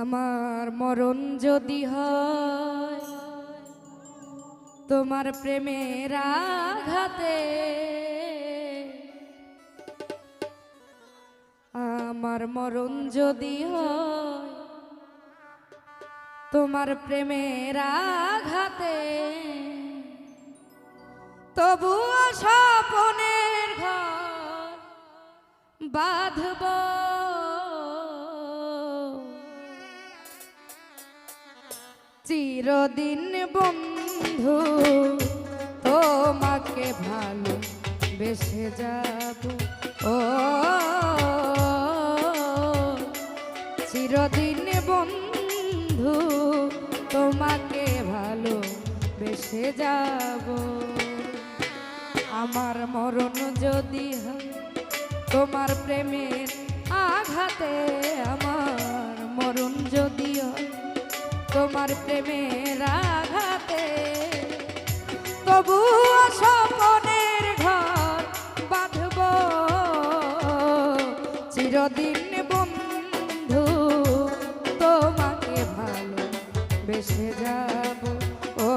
আমার মরণ যদি হয়, তোমার প্রেমের আঘাতে আমার মরণ যদি হয়, তোমার প্রেমের আঘাতে তবুও স্বপনের ঘর বাঁধব। চিরদিন বন্ধু, তোমাকে ভালো বেসে যাব। ও, চিরদিন বন্ধু, তোমাকে ভালো বেসে যাব। আমার মরণ যদি হয়, তোমার প্রেমের আঘাতে তোমার প্রেমের আঘাতে তবু স্বপনের ঘর বাঁধব। চিরদিন বন্ধু, তোমাকে ভালো বেসে যাব। ও,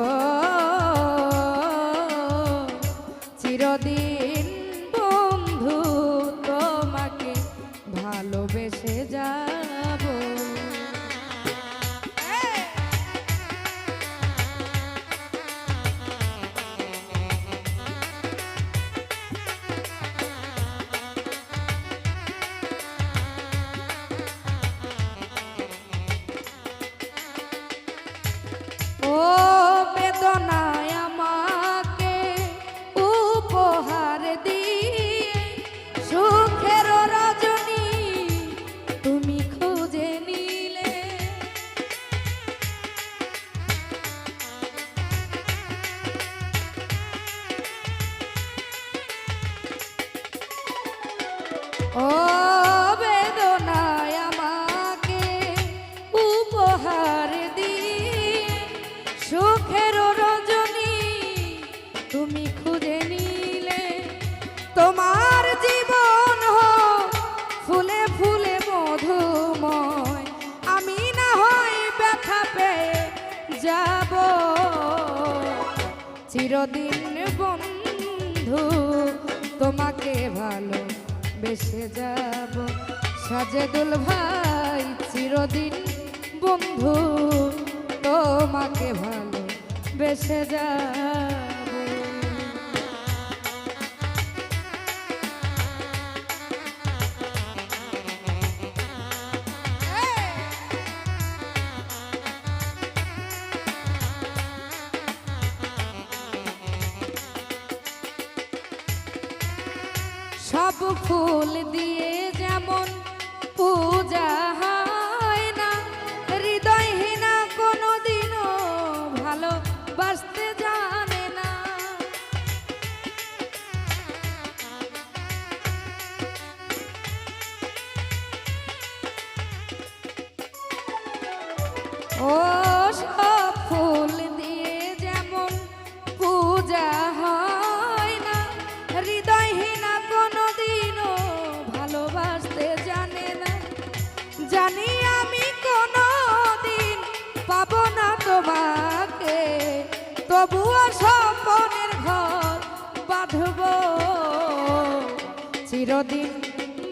চিরদিন চিরদিন বন্ধু তোমাকে ভালো বেসে যাব। সাজেদুল ভাই চিরদিন বন্ধু তোমাকে ভালো বেসে যাব সব ফুল দিয়ে যেমন পূজা হয় না হৃদয়হীনা কোনোদিনও ভালো বাসতে জানে না। ও জানি আমি কোনোদিন পাবো না তোমাকে। তবুও স্বপনের ঘর বাঁধব। চিরদিন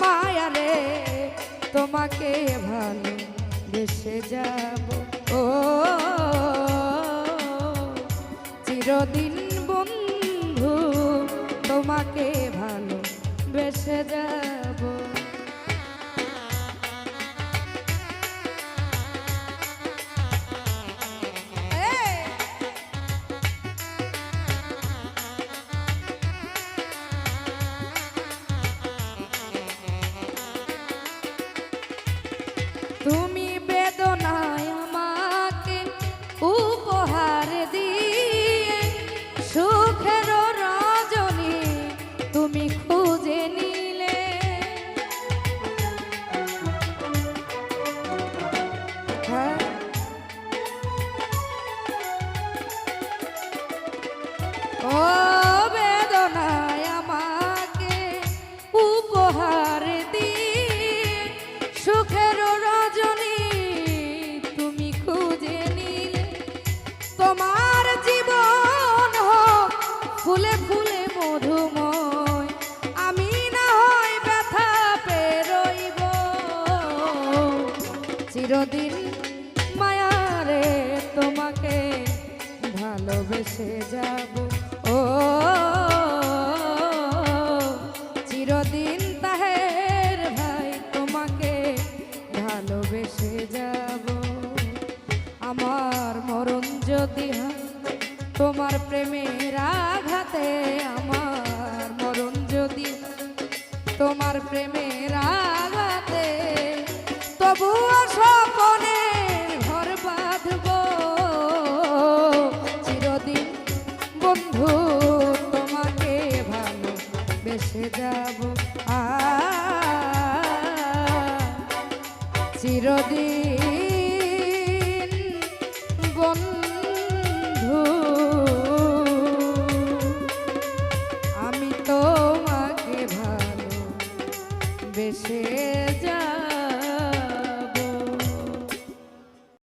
মায়ারে তোমাকে ভালো বেসে যাব। ও, চিরদিন বন্ধু তোমাকে ভালো বেসে যাব। চিরদিন মায়ারে তোমাকে ভালোবেসে যাব, ও চিরদিন তাহের ভাই তোমাকে ভালোবেসে যাব। আমার মরণ যদি তোমার প্রেমের আঘাতে আমার মরণ যদি তোমার প্রেমের আঘাতে তবু স্বপনে বেসে যাব। আ চিরদিন